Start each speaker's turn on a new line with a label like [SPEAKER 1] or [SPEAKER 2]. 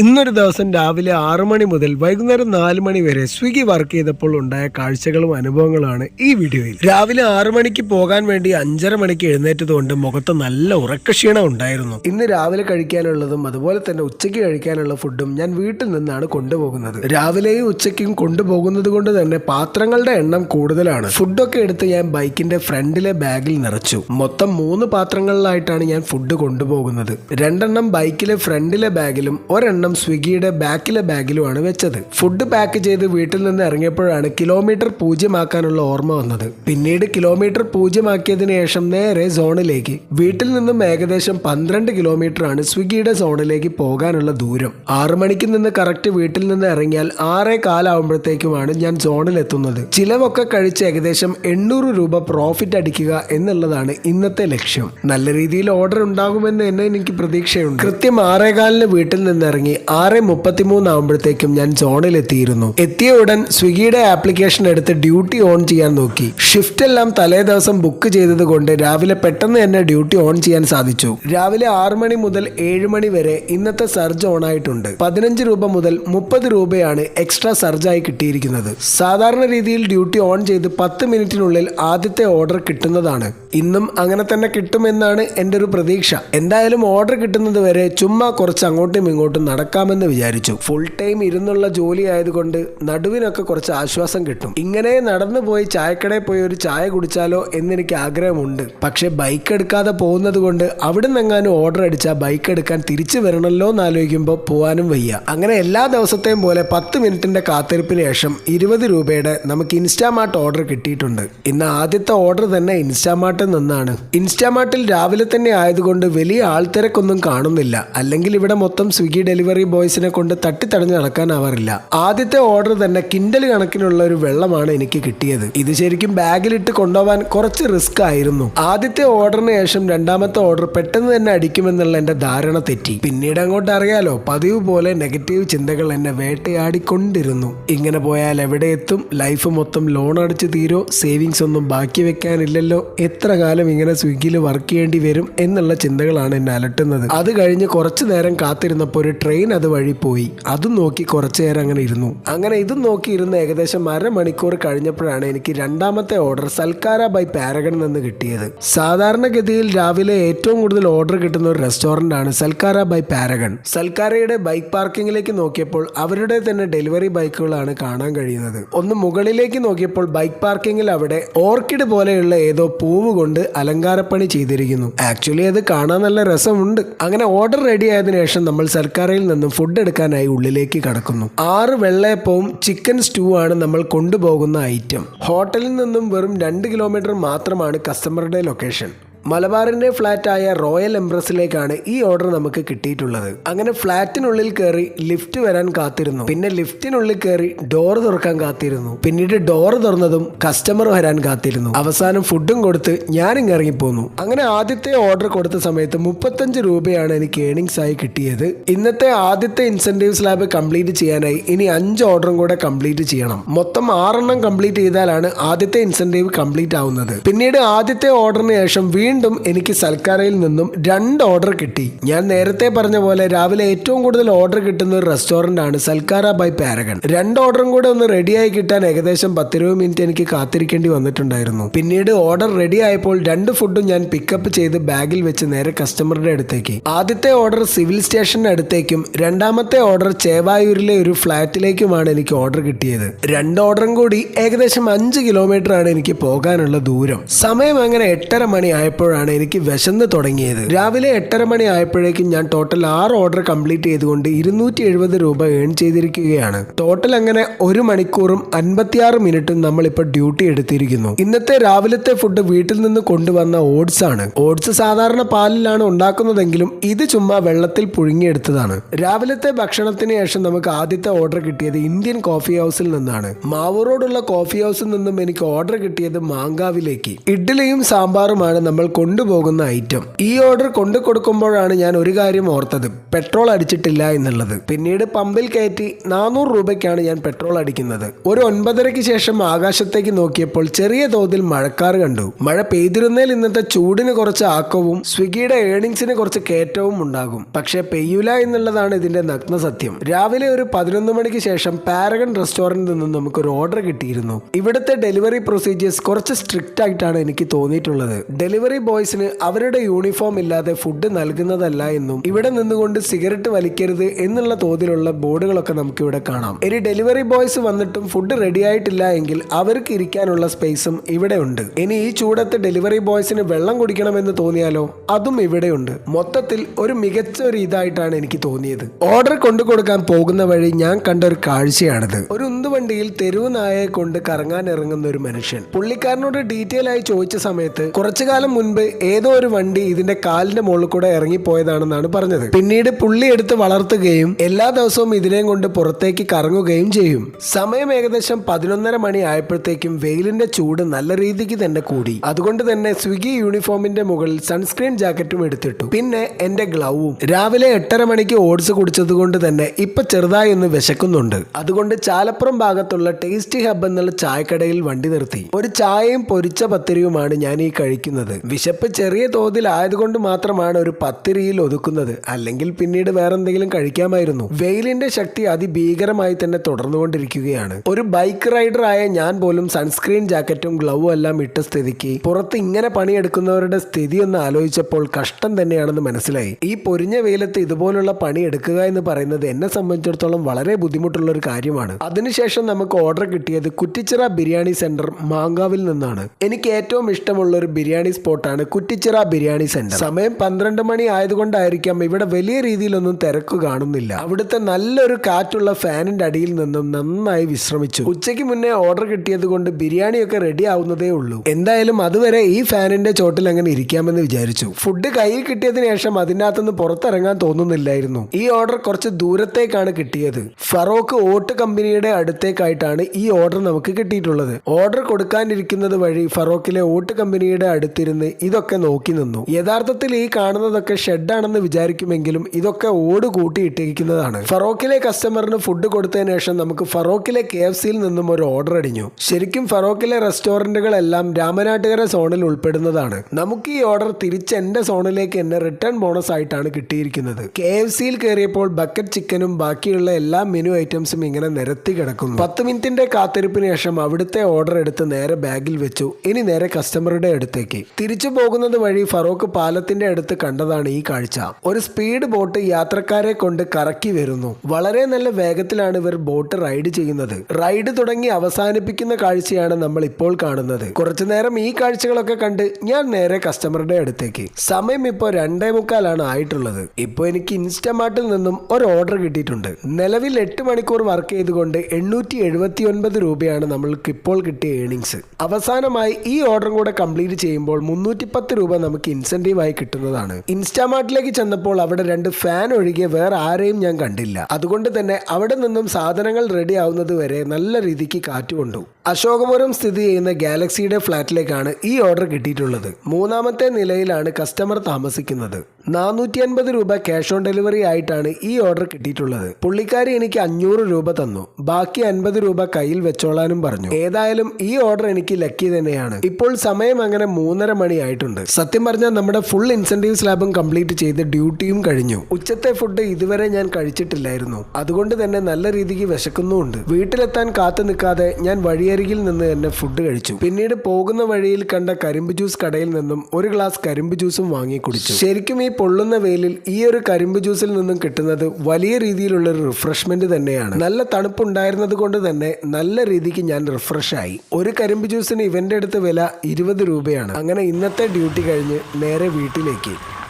[SPEAKER 1] ഇന്നൊരു ദിവസം രാവിലെ ആറു മണി മുതൽ വൈകുന്നേരം നാല് മണി വരെ സ്വിഗ്ഗി വർക്ക് ചെയ്തപ്പോൾ ഉണ്ടായ കാഴ്ചകളും അനുഭവങ്ങളാണ് ഈ വീഡിയോയിൽ. രാവിലെ ആറു മണിക്ക് പോകാൻ വേണ്ടി അഞ്ചര മണിക്ക് എഴുന്നേറ്റതുകൊണ്ട് മുഖത്ത് നല്ല ഉറക്കക്ഷീണം ഉണ്ടായിരുന്നു. ഇന്ന് രാവിലെ കഴിക്കാനുള്ളതും അതുപോലെ തന്നെ ഉച്ചയ്ക്ക് കഴിക്കാനുള്ള ഫുഡും ഞാൻ വീട്ടിൽ നിന്നാണ് കൊണ്ടുപോകുന്നത്. രാവിലെയും ഉച്ചയ്ക്കും കൊണ്ടുപോകുന്നത് കൊണ്ട് തന്നെ പാത്രങ്ങളുടെ എണ്ണം കൂടുതലാണ്. ഫുഡൊക്കെ എടുത്ത് ഞാൻ ബൈക്കിന്റെ ഫ്രണ്ടിലെ ബാഗിൽ നിറച്ചു. മൊത്തം മൂന്ന് പാത്രങ്ങളിലായിട്ടാണ് ഞാൻ ഫുഡ് കൊണ്ടുപോകുന്നത്. രണ്ടെണ്ണം ബൈക്കിലെ ഫ്രണ്ടിലെ ബാഗിലും ഒരെണ്ണം സ്വിഗ്ഗിയുടെ ബാക്കിലെ ബാഗിലുമാണ് വെച്ചത്. ഫുഡ് പാക്ക് ചെയ്ത് വീട്ടിൽ നിന്ന് ഇറങ്ങിയപ്പോഴാണ് കിലോമീറ്റർ പൂജ്യമാക്കാനുള്ള ഓർമ്മ വന്നത്. പിന്നീട് കിലോമീറ്റർ പൂജ്യമാക്കിയതിന് ശേഷം നേരെ സോണിലേക്ക്. വീട്ടിൽ നിന്നും ഏകദേശം പന്ത്രണ്ട് കിലോമീറ്റർ ആണ് സ്വിഗ്ഗിയുടെ സോണിലേക്ക് പോകാനുള്ള ദൂരം. ആറു മണിക്ക് നിന്ന് കറക്റ്റ് വീട്ടിൽ നിന്ന് ഇറങ്ങിയാൽ ആറേ കാലാവുമ്പോഴത്തേക്കുമാണ് ഞാൻ സോണിൽ എത്തുന്നത് ചിലവൊക്കെ കഴിച്ച് ഏകദേശം എണ്ണൂറ് രൂപ പ്രോഫിറ്റ് അടിക്കുക എന്നുള്ളതാണ് ഇന്നത്തെ ലക്ഷ്യം. നല്ല രീതിയിൽ ഓർഡർ ഉണ്ടാകുമെന്ന് തന്നെ എനിക്ക് പ്രതീക്ഷയുണ്ട്. കൃത്യം ആറേകാലിന് വീട്ടിൽ നിന്ന് ഇറങ്ങി ആറ് മുപ്പത്തി ആകുമ്പോഴത്തേക്കും ഞാൻ സോണിൽ എത്തിയിരുന്നു എത്തിയ ഉടൻ സ്വിഗ്ഗിയുടെ ആപ്ലിക്കേഷൻ എടുത്ത് ഡ്യൂട്ടി ഓൺ ചെയ്യാൻ നോക്കി. ഷിഫ്റ്റ് എല്ലാം തലേ ദിവസം ബുക്ക് ചെയ്തത് കൊണ്ട് രാവിലെ പെട്ടെന്ന് തന്നെ ഡ്യൂട്ടി ഓൺ ചെയ്യാൻ സാധിച്ചു. രാവിലെ ആറ് മണി മുതൽ ഏഴ് മണി വരെ ഇന്നത്തെ സർജ് ഓൺ ആയിട്ടുണ്ട്. പതിനഞ്ച് രൂപ മുതൽ മുപ്പത് രൂപയാണ് എക്സ്ട്രാ സർജായി കിട്ടിയിരിക്കുന്നത്. സാധാരണ രീതിയിൽ ഡ്യൂട്ടി ഓൺ ചെയ്ത് പത്ത് മിനിറ്റിനുള്ളിൽ ആദ്യത്തെ ഓർഡർ കിട്ടുന്നതാണ്. ഇന്നും അങ്ങനെ തന്നെ കിട്ടുമെന്നാണ് എന്റെ ഒരു പ്രതീക്ഷ. എന്തായാലും ഓർഡർ കിട്ടുന്നത് വരെ ചുമ്മാ കുറച്ച് അങ്ങോട്ടും ഇങ്ങോട്ടും നടക്കാമെന്ന് വിചാരിച്ചു. ഫുൾ ടൈം ഇരുന്നുള്ള ജോലി ആയതുകൊണ്ട് നടുവിനൊക്കെ കുറച്ച് ആശ്വാസം കിട്ടും. ഇങ്ങനെ നടന്നു പോയി ചായക്കടയിൽ പോയി ഒരു ചായ കുടിച്ചാലോ എന്നെനിക്ക് ആഗ്രഹമുണ്ട്. പക്ഷെ ബൈക്ക് എടുക്കാതെ പോകുന്നത് കൊണ്ട് അവിടെ നിന്നെങ്ങാനും ഓർഡർ അടിച്ചാൽ ബൈക്ക് എടുക്കാൻ തിരിച്ചു വരണമല്ലോ എന്ന് ആലോചിക്കുമ്പോൾ പോകാനും വയ്യ. അങ്ങനെ എല്ലാ ദിവസത്തെയും പോലെ പത്ത് മിനിറ്റിന്റെ കാത്തിരിപ്പിന് ശേഷം ഇരുപത് രൂപയുടെ നമുക്ക് ഇൻസ്റ്റാമാർട്ട് ഓർഡർ കിട്ടിയിട്ടുണ്ട്. ഇന്ന് ആദ്യത്തെ ഓർഡർ തന്നെ ഇൻസ്റ്റാമാർട്ടിൽ നിന്നാണ്. ഇൻസ്റ്റാമാർട്ടിൽ രാവിലെ തന്നെ ആയതുകൊണ്ട് വലിയ ആൾത്തിരക്കൊന്നും കാണുന്നില്ല. അല്ലെങ്കിൽ ഇവിടെ മൊത്തം സ്വിഗ്ഗി ഡെലിവറി ബോയ്സിനെ കൊണ്ട് തട്ടിത്തടഞ്ഞ് നടക്കാനാവാറില്ല. ആദ്യത്തെ ഓർഡർ തന്നെ കിൻഡൽ കണക്കിനുള്ള ഒരു വെള്ളമാണ് എനിക്ക് കിട്ടിയത്. ഇത് ശരിക്കും ബാഗിലിട്ട് കൊണ്ടുപോകാൻ കുറച്ച് റിസ്ക് ആയിരുന്നു. ആദ്യത്തെ ഓർഡറിന് ശേഷം രണ്ടാമത്തെ ഓർഡർ പെട്ടെന്ന് തന്നെ അടിക്കുമെന്നുള്ള എന്റെ ധാരണ തെറ്റി. പിന്നീട് അങ്ങോട്ട് അറിയാലോ പതിവ് പോലെ നെഗറ്റീവ് ചിന്തകൾ എന്നെ വേട്ടയാടിക്കൊണ്ടിരുന്നു. ഇങ്ങനെ പോയാൽ എവിടെ എത്തും? ലൈഫ് മൊത്തം ലോൺ അടിച്ച് തീരോ? സേവിങ്സ് ഒന്നും ബാക്കി വെക്കാനില്ലല്ലോ? എത്ര കാലം ഇങ്ങനെ സ്വിഗ്ഗിയിൽ വർക്ക് ചെയ്യേണ്ടി വരും എന്നുള്ള ചിന്തകളാണ് എന്നെ അലട്ടുന്നത്. അത് കഴിഞ്ഞ് കുറച്ചു നേരം കാത്തിരുന്നപ്പോൾ ഒരു ട്രെയിൻ അത് വഴി പോയി. അതും നോക്കി കുറച്ചു നേരം അങ്ങനെ ഇരുന്നു. അങ്ങനെ ഇതും നോക്കി ഇരുന്ന് ഏകദേശം അരമണിക്കൂർ കഴിഞ്ഞപ്പോഴാണ് എനിക്ക് രണ്ടാമത്തെ ഓർഡർ സൽക്കാര ബൈ പാരഗൺ നിന്ന് കിട്ടിയത്. സാധാരണഗതിയിൽ രാവിലെ ഏറ്റവും കൂടുതൽ ഓർഡർ കിട്ടുന്ന ഒരു റെസ്റ്റോറന്റ് ആണ് സൽക്കാര ബൈ പാരഗൺ സൽക്കാരയുടെ ബൈക്ക് പാർക്കിംഗിലേക്ക് നോക്കിയപ്പോൾ അവരുടെ തന്നെ ഡെലിവറി ബൈക്കുകളാണ് കാണാൻ കഴിയുന്നത്. ഒന്ന് മുകളിലേക്ക് നോക്കിയപ്പോൾ ബൈക്ക് പാർക്കിംഗിൽ അവിടെ ഓർക്കിഡ് പോലെയുള്ള ഏതോ പൂവ് കൊണ്ട് അലങ്കാരപ്പണി ചെയ്തിരിക്കുന്നു. ആക്ച്വലി അത് കാണാൻ നല്ല രസമുണ്ട്. അങ്ങനെ ഓർഡർ റെഡി ആയതിനു ശേഷം നമ്മൾ സർക്കാരിൽ നിന്നും ഫുഡ് എടുക്കാനായി ഉള്ളിലേക്ക് കടക്കുന്നു. ആറ് വെള്ളയപ്പവും ചിക്കൻ സ്റ്റൂ ആണ് നമ്മൾ കൊണ്ടുപോകുന്ന ഐറ്റം ഹോട്ടലിൽ നിന്നും വെറും രണ്ട് കിലോമീറ്റർ മാത്രമാണ് കസ്റ്റമറുടെ ലൊക്കേഷൻ മലബാറിന്റെ ഫ്ലാറ്റായ റോയൽ എംപ്രസിലേക്കാണ് ഈ ഓർഡർ നമുക്ക് കിട്ടിയിട്ടുള്ളത്. അങ്ങനെ ഫ്ലാറ്റിനുള്ളിൽ കയറി ലിഫ്റ്റ് വരാൻ കാത്തിരുന്നു. പിന്നെ ലിഫ്റ്റിനുള്ളിൽ കയറി ഡോർ തുറക്കാൻ കാത്തിരുന്നു. പിന്നീട് ഡോർ തുറന്നതും കസ്റ്റമർ വരാൻ കാത്തിരുന്നു. അവസാനം ഫുഡും കൊടുത്ത് ഞാനും ഇറങ്ങിപ്പോന്നു അങ്ങനെ ആദ്യത്തെ ഓർഡർ കൊടുത്ത സമയത്ത് മുപ്പത്തഞ്ച് രൂപയാണ് എനിക്ക് ഏണിങ്സ് ആയി കിട്ടിയത്. ഇന്നത്തെ ആദ്യത്തെ ഇൻസെന്റീവ് സ്ലാബ് കംപ്ലീറ്റ് ചെയ്യാനായി ഇനി അഞ്ച് ഓർഡറും കൂടെ കംപ്ലീറ്റ് ചെയ്യണം. മൊത്തം ആറെണ്ണം കംപ്ലീറ്റ് ചെയ്താലാണ് ആദ്യത്തെ ഇൻസെന്റീവ് കംപ്ലീറ്റ് ആവുന്നത്. പിന്നീട് ആദ്യത്തെ ഓർഡറിന് ശേഷം വീണ്ടും എനിക്ക് സൽക്കാരയിൽ നിന്നും രണ്ട് ഓർഡർ കിട്ടി. ഞാൻ നേരത്തെ പറഞ്ഞ പോലെ രാവിലെ ഏറ്റവും കൂടുതൽ ഓർഡർ കിട്ടുന്ന ഒരു റെസ്റ്റോറന്റ് ആണ് സൽക്കാര ബൈ പാരഗൺ. രണ്ട് ഓർഡറും കൂടെ ഒന്ന് റെഡിയായി കിട്ടാൻ ഏകദേശം പത്തിരുപത് മിനിറ്റ് എനിക്ക് കാത്തിരിക്കേണ്ടി വന്നിട്ടുണ്ടായിരുന്നു. പിന്നീട് ഓർഡർ റെഡി ആയപ്പോൾ രണ്ട് ഫുഡും ഞാൻ പിക്കപ്പ് ചെയ്ത് ബാഗിൽ വെച്ച് നേരെ കസ്റ്റമറുടെ അടുത്തേക്ക്. ആദ്യത്തെ ഓർഡർ സിവിൽ സ്റ്റേഷന്റെ അടുത്തേക്കും രണ്ടാമത്തെ ഓർഡർ ചേവായൂരിലെ ഒരു ഫ്ലാറ്റിലേക്കുമാണ് എനിക്ക് ഓർഡർ കിട്ടിയത്. രണ്ട് ഓർഡറും കൂടി ഏകദേശം അഞ്ച് കിലോമീറ്റർ ആണ് എനിക്ക് പോകാനുള്ള ദൂരം. സമയം അങ്ങനെ എട്ടര മണി ആയപ്പോഴാണ് എനിക്ക് വിശന്ന് തുടങ്ങിയത്. രാവിലെ എട്ടര മണി ആയപ്പോഴേക്കും ഞാൻ ടോട്ടൽ ആറ് ഓർഡർ കംപ്ലീറ്റ് ചെയ്തുകൊണ്ട് ഇരുന്നൂറ്റി എഴുപത് രൂപ ഏൺ ചെയ്തിരിക്കുകയാണ്. ടോട്ടൽ അങ്ങനെ ഒരു മണിക്കൂറും അൻപത്തിയാറ് മിനിറ്റും നമ്മളിപ്പോൾ ഡ്യൂട്ടി എടുത്തിരിക്കുന്നു. ഇന്നത്തെ രാവിലത്തെ ഫുഡ് വീട്ടിൽ നിന്ന് കൊണ്ടുവന്ന ഓട്സ് ആണ്. ഓട്സ് സാധാരണ പാലിലാണ് ഉണ്ടാക്കുന്നതെങ്കിലും ഇത് ചുമ്മാ വെള്ളത്തിൽ പുഴുങ്ങിയെടുത്തതാണ്. രാവിലത്തെ ഭക്ഷണത്തിന് ശേഷം നമുക്ക് ആദ്യത്തെ ഓർഡർ കിട്ടിയത് ഇന്ത്യൻ കോഫി ഹൗസിൽ നിന്നാണ്. മാവൂറോടുള്ള കോഫി ഹൗസിൽ നിന്നും എനിക്ക് ഓർഡർ കിട്ടിയത് മാങ്കാവിലേക്ക്. ഇഡ്ഡലിയും സാമ്പാറുമാണ് നമ്മൾ കൊണ്ടുപോകുന്ന ഐറ്റം. ഈ ഓർഡർ കൊണ്ടു കൊടുക്കുമ്പോഴാണ് ഞാൻ ഒരു കാര്യം ഓർത്തത്. പെട്രോൾ അടിച്ചിട്ടില്ല എന്നുള്ളത്. പിന്നീട് പമ്പിൽ കയറ്റി നാനൂറ് രൂപയ്ക്കാണ് ഞാൻ പെട്രോൾ അടിക്കുന്നത്. ഒരു ഒൻപതരയ്ക്ക് ശേഷം ആകാശത്തേക്ക് നോക്കിയപ്പോൾ ചെറിയ തോതിൽ മഴക്കാർ കണ്ടു. മഴ പെയ്തിരുന്നേൽ ഇന്നത്തെ ചൂടിന് കുറച്ച് ആക്കവും സ്വിഗ്ഗിയുടെ ഏണിങ്സിന് കുറച്ച് കയറ്റവും ഉണ്ടാകും. പക്ഷേ പെയ്യൂല എന്നുള്ളതാണ് ഇതിന്റെ നഗ്ന സത്യം. രാവിലെ ഒരു പതിനൊന്ന് മണിക്ക് ശേഷം പാരഗൺ റെസ്റ്റോറന്റിൽ നിന്നും നമുക്കൊരു ഓർഡർ കിട്ടിയിരുന്നു. ഇവിടുത്തെ ഡെലിവറി പ്രൊസീജിയേഴ്സ് കുറച്ച് സ്ട്രിക്റ്റ് ആയിട്ടാണ് എനിക്ക് തോന്നിയിട്ടുള്ളത്. ഡെലിവറി ബോയ്സിന് അവരുടെ യൂണിഫോം ഇല്ലാതെ ഫുഡ് നൽകുന്നതല്ല എന്നും ഇവിടെ നിന്നുകൊണ്ട് സിഗരറ്റ് വലിക്കരുത് എന്നുള്ള തോതിലുള്ള ബോർഡുകളൊക്കെ നമുക്ക് ഇവിടെ കാണാം. ഇനി ഡെലിവറി ബോയ്സ് വന്നിട്ടും ഫുഡ് റെഡി ആയിട്ടില്ല എങ്കിൽ അവർക്ക് ഇരിക്കാനുള്ള സ്പേസും ഇവിടെ ഉണ്ട്. ഇനി ഈ ചൂടത്ത് ഡെലിവറി ബോയ്സിന് വെള്ളം കുടിക്കണമെന്ന് തോന്നിയാലോ? അതും ഇവിടെയുണ്ട് മൊത്തത്തിൽ ഒരു മികച്ച ഒരു ഇതായിട്ടാണ് എനിക്ക് തോന്നിയത്. ഓർഡർ കൊണ്ടു കൊടുക്കാൻ പോകുന്ന വഴി ഞാൻ കണ്ട ഒരു കാഴ്ചയാണിത്. ഒരു ഉന്തുവണ്ടിയിൽ തെരുവ് നായയെ കൊണ്ട് കറങ്ങാൻ ഇറങ്ങുന്ന ഒരു മനുഷ്യൻ. പുള്ളിക്കാരനോട് ഡീറ്റെയിൽ ആയി ചോദിച്ച സമയത്ത് കുറച്ചു കാലം മുൻപ് ഏതോ ഒരു വണ്ടി ഇതിന്റെ കാലിന്റെ മുകളിൽ കൂടെ ഇറങ്ങിപ്പോയതാണെന്നാണ് പറഞ്ഞത്. പിന്നീട് പുള്ളി എടുത്ത് വളർത്തുകയും എല്ലാ ദിവസവും ഇതിനെയും കൊണ്ട് പുറത്തേക്ക് കറങ്ങുകയും ചെയ്യും. സമയം ഏകദേശം പതിനൊന്നര മണി ആയപ്പോഴത്തേക്കും വെയിലിന്റെ ചൂട് നല്ല രീതിക്ക് തന്നെ കൂടി. അതുകൊണ്ട് തന്നെ സ്വിഗ്ഗി യൂണിഫോമിന്റെ മുകളിൽ സൺസ്ക്രീൻ ജാക്കറ്റും എടുത്തിട്ടു. പിന്നെ എന്റെ ഗ്ലൗവും. രാവിലെ എട്ടര മണിക്ക് ഓട്സ് കുടിച്ചത് കൊണ്ട് തന്നെ ഇപ്പൊ ചെറുതായി ഒന്ന് വിശക്കുന്നുണ്ട്. അതുകൊണ്ട് ചാലപ്പുറം ഭാഗത്തുള്ള ടേസ്റ്റി ഹബ് എന്നുള്ള ചായക്കടയിൽ വണ്ടി നിർത്തി. ഒരു ചായയും പൊരിച്ച പത്തിരിയുമാണ് ഞാൻ ഈ കഴിക്കുന്നത്. വിശപ്പ് ചെറിയ തോതിൽ ആയതുകൊണ്ട് മാത്രമാണ് ഒരു പത്തിരിയിൽ ഒതുക്കുന്നത്. അല്ലെങ്കിൽ പിന്നീട് വേറെന്തെങ്കിലും കഴിക്കാമായിരുന്നു. വെയിലിന്റെ ശക്തി അതിഭീകരമായി തന്നെ തുടർന്നുകൊണ്ടിരിക്കുകയാണ്. ഒരു ബൈക്ക് റൈഡർ ആയ ഞാൻ പോലും സൺസ്ക്രീൻ ജാക്കറ്റും ഗ്ലൗവും എല്ലാം ഇട്ട സ്ഥിതിക്ക് പുറത്ത് ഇങ്ങനെ പണിയെടുക്കുന്നവരുടെ സ്ഥിതി ഒന്ന് ആലോചിച്ചപ്പോൾ കഷ്ടം തന്നെയാണെന്ന് മനസ്സിലായി. ഈ പൊരിഞ്ഞ വെയിലത്ത് ഇതുപോലുള്ള പണി എടുക്കുക എന്ന് പറയുന്നത് എന്നെ സംബന്ധിച്ചിടത്തോളം വളരെ ബുദ്ധിമുട്ടുള്ള ഒരു കാര്യമാണ്. അതിനുശേഷം നമുക്ക് ഓർഡർ കിട്ടിയത് കുറ്റിച്ചിറ ബിരിയാണി സെന്റർ മാങ്കാവിൽ നിന്നാണ്. എനിക്ക് ഏറ്റവും ഇഷ്ടമുള്ള ഒരു ബിരിയാണി സ്പോട്ടാണ് കുറ്റിച്ചിറ ബിരിയാണി സെന്റർ. സമയം പന്ത്രണ്ട് മണി ആയതുകൊണ്ടായിരിക്കാം ഇവിടെ വലിയ രീതിയിലൊന്നും തിരക്ക് കാണുന്നില്ല. അവിടുത്തെ നല്ലൊരു കാറ്റുള്ള ഫാനിന്റെ അടിയിൽ നിന്നും നന്നായി വിശ്രമിച്ചു. ഉച്ചയ്ക്ക് മുന്നേ ഓർഡർ കിട്ടിയത് കൊണ്ട് ബിരിയാണിയൊക്കെ റെഡി ആവുന്നതേ ഉള്ളൂ. എന്തായാലും അതുവരെ ഈ ഫാനിന്റെ ചോട്ടിൽ അങ്ങനെ ഇരിക്കാമെന്ന് വിചാരിച്ചു. ഫുഡ് കയ്യിൽ കിട്ടിയതിനു ശേഷം അതിനകത്തുനിന്ന് പുറത്തിറങ്ങാൻ തോന്നുന്നില്ലായിരുന്നു. ഈ ഓർഡർ കുറച്ച് ദൂരത്തേക്കാണ് കിട്ടിയത്. ഫറോക്ക് ഓട്ട് കമ്പനിയുടെ അടുത്തേക്കായിട്ടാണ് ഈ ഓർഡർ നമുക്ക് കിട്ടിയിട്ടുള്ളത്. ഓർഡർ കൊടുക്കാനിരിക്കുന്നത് വഴി ഫറോക്കിലെ ഓട്ട് കമ്പനിയുടെ അടുത്തിരുന്ന് ഇതൊക്കെ നോക്കി നിന്നു. യഥാർത്ഥത്തിൽ ഈ കാണുന്നതൊക്കെ ഷെഡാണെന്ന് വിചാരിക്കുമെങ്കിലും ഇതൊക്കെ ഓട് കൂട്ടിയിട്ടിരിക്കുന്നതാണ്. ഫറോക്കിലെ കസ്റ്റമറിന് ഫുഡ് കൊടുത്തതിന് ശേഷം നമുക്ക് ഫറോക്കിലെ കെ എഫ് സിയിൽ നിന്നും ഒരു ഓർഡർ അടിഞ്ഞു. ശരിക്കും ഫറോക്കിലെ റെസ്റ്റോറന്റുകളെല്ലാം രാമനാട്ടുകര സോണിൽ ഉൾപ്പെടുന്നതാണ്. നമുക്ക് ഈ ഓർഡർ തിരിച്ച് എന്റെ സോണിലേക്ക് തന്നെ റിട്ടേൺ ബോണസ് ആയിട്ടാണ് കിട്ടിയിരിക്കുന്നത്. കെ എഫ് സിയിൽ കയറിയപ്പോൾ ബക്കറ്റ് ചിക്കനും ബാക്കിയുള്ള എല്ലാ മെനു ഐറ്റംസും ഇങ്ങനെ നിരത്തി കിടക്കുന്നു. പത്ത് മിനിറ്റിന്റെ കാത്തിരിപ്പിന് ശേഷം അവിടുത്തെ ഓർഡർ എടുത്ത് നേരെ ബാഗിൽ വെച്ചു. ഇനി നേരെ കസ്റ്റമറുടെ അടുത്തേക്ക്. തിരിച്ചു പോകുന്നത് വഴി ഫറോക്ക് പാലത്തിന്റെ അടുത്ത് കണ്ടതാണ് ഈ കാഴ്ച. ഒരു സ്പീഡ് ബോട്ട് യാത്രക്കാരെ കൊണ്ട് കറക്കി വരുന്നു. വളരെ നല്ല വേഗത്തിലാണ് ഇവർ ബോട്ട് റൈഡ് ചെയ്യുന്നത്. റൈഡ് തുടങ്ങി അവസാനിപ്പിക്കുന്ന കാഴ്ചയാണ് നമ്മൾ ഇപ്പോൾ കാണുന്നത്. കുറച്ചു നേരം ഈ കാഴ്ചകളൊക്കെ കണ്ട് ഞാൻ നേരെ കസ്റ്റമറുടെ അടുത്തേക്ക്. സമയം ഇപ്പോൾ രണ്ടേ മുക്കാലാണ് ആയിട്ടുള്ളത്. ഇപ്പോൾ എനിക്ക് ഇൻസ്റ്റമാർട്ടിൽ നിന്നും ഒരു ഓർഡർ കിട്ടിയിട്ടുണ്ട്. നിലവിൽ എട്ട് മണിക്കൂർ വർക്ക് ചെയ്തുകൊണ്ട് എണ്ണൂറ്റി എഴുപത്തി ഒൻപത് രൂപയാണ് നമ്മൾക്ക് ഇപ്പോൾ കിട്ടിയ ഏണിങ്സ്. അവസാനമായി ഈ ഓർഡറും കൂടെ കംപ്ലീറ്റ് ചെയ്യുമ്പോൾ മുന്നൂറ്റി പത്ത് രൂപ നമുക്ക് ഇൻസെന്റീവ് ആയി കിട്ടുന്നതാണ്. ഇൻസ്റ്റാമാർട്ടിലേക്ക് ചെന്നപ്പോൾ അവിടെ രണ്ട് ഫാൻ ഒഴികെ വേറെ ആരെയും ഞാൻ കണ്ടില്ല. അതുകൊണ്ട് തന്നെ അവിടെ നിന്നും സാധനങ്ങൾ റെഡി ആവുന്നത് വരെ നല്ല രീതിക്ക് കാറ്റ് കൊണ്ടു. അശോകപുരം സ്ഥിതി ചെയ്യുന്ന ഗാലക്സിയുടെ ഫ്ലാറ്റിലേക്കാണ് ഈ ഓർഡർ കിട്ടിയിട്ടുള്ളത്. മൂന്നാമത്തെ നിലയിലാണ് കസ്റ്റമർ താമസിക്കുന്നത്. നാനൂറ്റി അൻപത് രൂപ ക്യാഷ് ഓൺ ഡെലിവറി ആയിട്ടാണ് ഈ ഓർഡർ കിട്ടിയിട്ടുള്ളത്. പുള്ളിക്കാരി എനിക്ക് അഞ്ഞൂറ് രൂപ തന്നു. ബാക്കി അൻപത് രൂപ കയ്യിൽ വെച്ചോളാനും പറഞ്ഞു. ഏതായാലും ഈ ഓർഡർ എനിക്ക് ലക്കി തന്നെയാണ്. ഇപ്പോൾ സമയം അങ്ങനെ മൂന്നര മണി ആയിട്ടുണ്ട്. സത്യം പറഞ്ഞാൽ നമ്മുടെ ഫുൾ ഇൻസെന്റീവ് സ്ലാബും കംപ്ലീറ്റ് ചെയ്ത് ഡ്യൂട്ടിയും കഴിഞ്ഞു. ഉച്ചത്തെ ഫുഡ് ഇതുവരെ ഞാൻ കഴിച്ചിട്ടില്ലായിരുന്നു. അതുകൊണ്ട് തന്നെ നല്ല രീതിക്ക് വിശക്കുന്നുമുണ്ട്. വീട്ടിലെത്താൻ കാത്തു നിൽക്കാതെ ഞാൻ വഴിയരികിൽ നിന്ന് തന്നെ ഫുഡ് കഴിച്ചു. പിന്നീട് പോകുന്ന വഴിയിൽ കണ്ട കരിമ്പ് ജ്യൂസ് കടയിൽ നിന്നും ഒരു ഗ്ലാസ് കരിമ്പ് ജ്യൂസും വാങ്ങി കുടിച്ചു. ശരിക്കും ഈ പൊള്ളുന്ന വെയിലിൽ ഈ ഒരു കരിമ്പ് ജ്യൂസിൽ നിന്നും കിട്ടുന്നത് വലിയ രീതിയിലുള്ള ഒരു റിഫ്രഷ്മെന്റ് തന്നെയാണ്. നല്ല തണുപ്പുണ്ടായിരുന്നത് കൊണ്ട് തന്നെ നല്ല രീതിക്ക് ഞാൻ റിഫ്രഷ് ആയി. ഒരു കരിമ്പ് ജ്യൂസിന് ഇവന്റെ അടുത്ത് വില ഇരുപത് രൂപയാണ്. അങ്ങനെ ഇന്നത്തെ ഡ്യൂട്ടി കഴിഞ്ഞ് നേരെ വീട്ടിലേക്ക്.